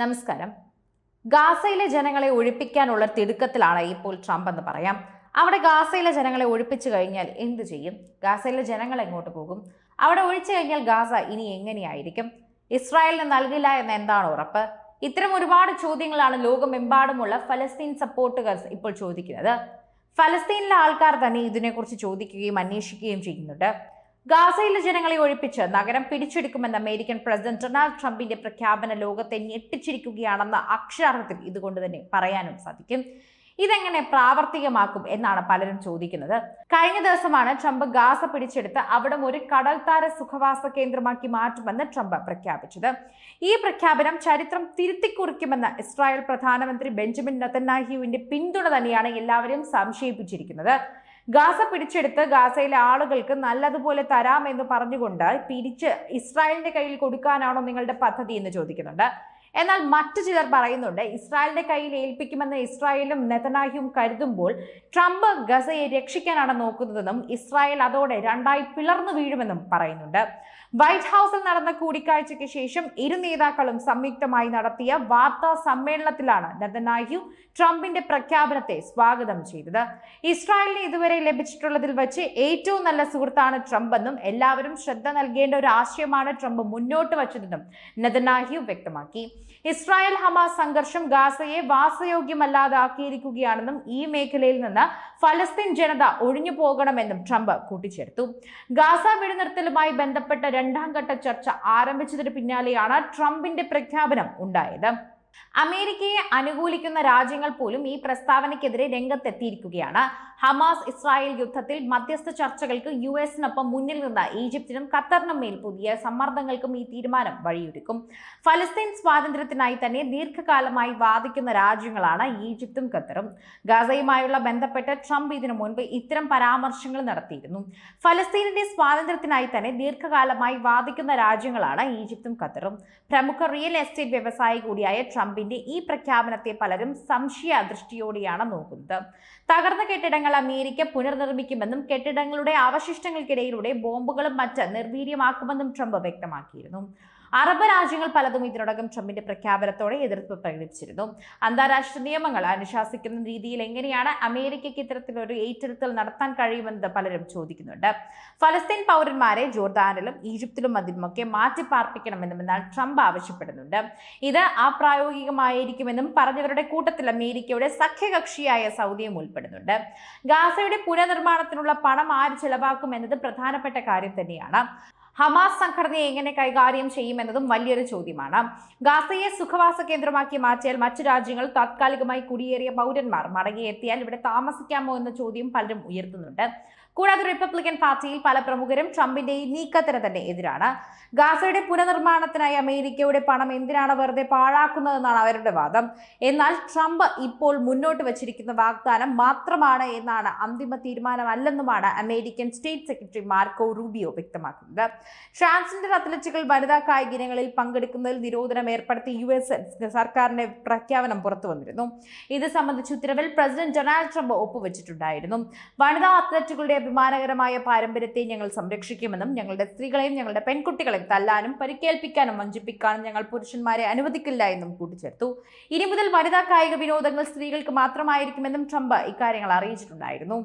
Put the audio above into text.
നമസ്കാരം. ഗാസയിലെ ജനങ്ങളെ ഒഴിപ്പിക്കാനുള്ള തിടുക്കത്തിലാണ് ഇപ്പോൾ ട്രംപ് എന്ന് പറയാം. അവിടെ ഗാസയിലെ ജനങ്ങളെ ഒഴിപ്പിച്ചു കഴിഞ്ഞാൽ എന്ത് ചെയ്യും? ഗാസയിലെ ജനങ്ങൾ എങ്ങോട്ട് പോകും? അവിടെ ഒഴിച്ചു കഴിഞ്ഞാൽ ഗാസ ഇനി എങ്ങനെയായിരിക്കും? ഇസ്രായേലിന് നൽകില്ല എന്ന് എന്താണ് ഉറപ്പ്? ഇത്തരം ഒരുപാട് ചോദ്യങ്ങളാണ് ലോകമെമ്പാടുമുള്ള ഫലസ്തീൻ സപ്പോർട്ടുകാർ ഇപ്പോൾ ചോദിക്കുന്നത്. ഫലസ്തീനിലെ ആൾക്കാർ തന്നെ ഇതിനെക്കുറിച്ച് ചോദിക്കുകയും അന്വേഷിക്കുകയും ചെയ്യുന്നുണ്ട്. ഗാസയിലെ ജനങ്ങളെ ഒഴിപ്പിച്ച് നഗരം പിടിച്ചെടുക്കുമെന്ന അമേരിക്കൻ പ്രസിഡന്റ് ഡൊണാൾഡ് ട്രംപിന്റെ പ്രഖ്യാപന ലോകത്തെ ഞെട്ടിച്ചിരിക്കുകയാണെന്ന് അക്ഷരാർത്ഥത്തിൽ ഇതുകൊണ്ട് തന്നെ പറയാനും സാധിക്കും. ഇതെങ്ങനെ പ്രാവർത്തികമാക്കും എന്നാണ് പലരും ചോദിക്കുന്നത്. കഴിഞ്ഞ ദിവസമാണ് ട്രംപ് ഗാസ പിടിച്ചെടുത്ത് അവിടെ ഒരു കടൽത്താര സുഖവാസ കേന്ദ്രമാക്കി മാറ്റുമെന്ന് ട്രംപ് പ്രഖ്യാപിച്ചത്. ഈ പ്രഖ്യാപനം ചരിത്രം തിരുത്തിക്കുറിക്കുമെന്ന് ഇസ്രായേൽ പ്രധാനമന്ത്രി ബെഞ്ചമിൻ നെതന്യാഹുവിന്റെ പിന്തുണ തന്നെയാണ് എല്ലാവരും സംശയിപ്പിച്ചിരിക്കുന്നത്. ഗാസ പിടിച്ചെടുത്ത് ഗാസയിലെ ആളുകൾക്ക് നല്ലതുപോലെ തരാമെന്ന് പറഞ്ഞുകൊണ്ട് പിരിച്ച് ഇസ്രായേലിന്റെ കയ്യിൽ കൊടുക്കാനാണോ നിങ്ങളുടെ പദ്ധതി എന്ന് ചോദിക്കുന്നുണ്ട്. എന്നാൽ മറ്റു ചിലർ പറയുന്നുണ്ട് ഇസ്രായേലിന്റെ കയ്യിൽ ഏൽപ്പിക്കുമെന്ന് ഇസ്രായേലും നെതനാഹിയും കരുതുമ്പോൾ ട്രംപ് ഗസയെ രക്ഷിക്കാനാണ് നോക്കുന്നതെന്നും ഇസ്രായേൽ അതോടെ രണ്ടായി പിളർന്നു വീഴുമെന്നും പറയുന്നുണ്ട്. വൈറ്റ് ഹൗസിൽ നടന്ന കൂടിക്കാഴ്ചയ്ക്ക് ശേഷം ഇരു നേതാക്കളും സംയുക്തമായി നടത്തിയ വാർത്താ സമ്മേളനത്തിലാണ് നെതനാഹു ട്രംപിന്റെ പ്രഖ്യാപനത്തെ സ്വാഗതം ചെയ്തത്. ഇസ്രായേലിന് ഇതുവരെ ലഭിച്ചിട്ടുള്ളതിൽ വെച്ച് ഏറ്റവും നല്ല സുഹൃത്താണ് ട്രംപ് എന്നും എല്ലാവരും ശ്രദ്ധ നൽകേണ്ട ഒരു ആശയമാണ് ട്രംപ് മുന്നോട്ട് വച്ചതെന്നും നെതനാഹു വ്യക്തമാക്കി. ഇസ്രായേൽ ഹമാസ് സംഘർഷം ഗാസയെ വാസയോഗ്യമല്ലാതാക്കിയിരിക്കുകയാണെന്നും ഈ മേഖലയിൽ നിന്ന് ഫലസ്തീൻ ജനത ഒഴിഞ്ഞു പോകണമെന്നും ട്രംപ് കൂട്ടിച്ചേർത്തു. ഗാസ വെടിനിർത്തലുമായി ബന്ധപ്പെട്ട രണ്ടാം ഘട്ട ചർച്ച ആരംഭിച്ചതിന് പിന്നാലെയാണ് ട്രംപിന്റെ പ്രഖ്യാപനം ഉണ്ടായത്. അമേരിക്കയെ അനുകൂലിക്കുന്ന രാജ്യങ്ങൾ പോലും ഈ പ്രസ്താവനയ്ക്കെതിരെ രംഗത്തെത്തിയിരിക്കുകയാണ്. ഹമാസ് ഇസ്രായേൽ യുദ്ധത്തിൽ മധ്യസ്ഥ ചർച്ചകൾക്ക് യു എസിനൊപ്പം മുന്നിൽ നിന്ന ഈജിപ്തിനും ഖത്തറിനും മേൽ പുതിയ സമ്മർദ്ദങ്ങൾക്കും ഈ തീരുമാനം വഴിയൊരുക്കും. ഫലസ്തീൻ സ്വാതന്ത്ര്യത്തിനായി തന്നെ ദീർഘകാലമായി വാദിക്കുന്ന രാജ്യങ്ങളാണ് ഈജിപ്തും ഖത്തറും. ഗാസയുമായുള്ള ബന്ധപ്പെട്ട് ട്രംപ് ഇതിനു മുൻപ് ഇത്തരം പരാമർശങ്ങൾ നടത്തിയിരുന്നു. ഫലസ്തീനിന്റെ സ്വാതന്ത്ര്യത്തിനായി തന്നെ ദീർഘകാലമായി വാദിക്കുന്ന രാജ്യങ്ങളാണ് ഈജിപ്തും ഖത്തറും. പ്രമുഖ റിയൽ എസ്റ്റേറ്റ് വ്യവസായി കൂടിയായ ട്രംപിന്റെ ഈ പ്രഖ്യാപനത്തെ പലരും സംശയ ദൃഷ്ടിയോടെയാണ് നോക്കുന്നത്. തകർന്ന കെട്ടിടങ്ങൾ അമേരിക്ക പുനർനിർമ്മിക്കുമെന്നും കെട്ടിടങ്ങളുടെ അവശിഷ്ടങ്ങൾക്കിടയിലൂടെ ബോംബുകളും മറ്റ് നിർവീര്യമാക്കുമെന്നും ട്രംപ് വ്യക്തമാക്കിയിരുന്നു. അറബ് രാജ്യങ്ങൾ പലതും ഇതിനോടകം ട്രംപിന്റെ പ്രഖ്യാപനത്തോടെ എതിർപ്പ് പ്രകടിപ്പിച്ചിരുന്നു. അന്താരാഷ്ട്ര നിയമങ്ങൾ അനുശാസിക്കുന്ന രീതിയിൽ എങ്ങനെയാണ് അമേരിക്കയ്ക്ക് ഇത്തരത്തിലൊരു ഏറ്റെടുത്തൽ നടത്താൻ കഴിയുമെന്നത് പലരും ചോദിക്കുന്നുണ്ട്. ഫലസ്തീൻ പൗരന്മാരെ ജോർദാനിലും ഈജിപ്തിലും മതിലുമൊക്കെ മാറ്റിപ്പാർപ്പിക്കണമെന്നും എന്നാൽ ട്രംപ് ആവശ്യപ്പെടുന്നുണ്ട്. ഇത് അപ്രായോഗികമായിരിക്കുമെന്നും പറഞ്ഞവരുടെ കൂട്ടത്തിൽ അമേരിക്കയുടെ സഖ്യകക്ഷിയായ സൗദിയും ഉൾപ്പെടുന്നുണ്ട്. ഗാസയുടെ പുനർനിർമ്മാണത്തിനുള്ള പണം ആര് ചെലവാക്കും എന്നത് പ്രധാനപ്പെട്ട കാര്യം തന്നെയാണ്. ഹമാസ് സംഘടനയെ എങ്ങനെ കൈകാര്യം ചെയ്യുമെന്നതും വലിയൊരു ചോദ്യമാണ്. ഗാസയെ സുഖവാസ കേന്ദ്രമാക്കി മാറ്റിയാൽ മറ്റു രാജ്യങ്ങൾ താത്കാലികമായി കുടിയേറിയ പൗരന്മാർ മടങ്ങിയെത്തിയാൽ ഇവിടെ താമസിക്കാമോ എന്ന ചോദ്യം പലരും ഉയർത്തുന്നുണ്ട്. കൂടാതെ റിപ്പബ്ലിക്കൻ പാർട്ടിയിൽ പല പ്രമുഖരും ട്രംപിന്റെ ഈ നീക്കത്തിന് തന്നെ എതിരാണ്. ഗാസയുടെ പുനർനിർമ്മാണത്തിനായി അമേരിക്കയുടെ പണം എന്തിനാണ് വെറുതെ പാഴാക്കുന്നതെന്നാണ് അവരുടെ വാദം. എന്നാൽ ട്രംപ് ഇപ്പോൾ മുന്നോട്ട് വച്ചിരിക്കുന്ന വാഗ്ദാനം മാത്രമാണ് എന്നാണ് അന്തിമ തീരുമാനമല്ലെന്നുമാണ് American state secretary Marco Rubio വ്യക്തമാക്കുന്നത്. ട്രാൻസ്ജെൻഡർ അത്ലറ്റുകൾ വനിതാ കായിക ഇനങ്ങളിൽ പങ്കെടുക്കുന്നതിൽ നിരോധനം ഏർപ്പെടുത്തി യു എസ് സർക്കാരിന്റെ പ്രഖ്യാപനം പുറത്തു വന്നിരുന്നു. ഇത് സംബന്ധിച്ച് ഉത്തരവിൽ പ്രസിഡന്റ് ഡൊണാൾഡ് ട്രംപ് ഒപ്പുവെച്ചിട്ടുണ്ടായിരുന്നു. വനിതാ അത്ലറ്റുകളുടെ അഭിമാനകരമായ പാരമ്പര്യത്തെ ഞങ്ങൾ സംരക്ഷിക്കുമെന്നും ഞങ്ങളുടെ സ്ത്രീകളെയും ഞങ്ങളുടെ പെൺകുട്ടികളെയും തല്ലാനും പരിക്കേൽപ്പിക്കാനും വഞ്ചിപ്പിക്കാനും ഞങ്ങൾ പുരുഷന്മാരെ അനുവദിക്കില്ല എന്നും കൂട്ടിച്ചേർത്തു. ഇനി മുതൽ വനിതാ കായിക വിനോദങ്ങൾ സ്ത്രീകൾക്ക് മാത്രമായിരിക്കുമെന്നും ട്രംപ് ഇക്കാര്യങ്ങൾ അറിയിച്ചിട്ടുണ്ടായിരുന്നു.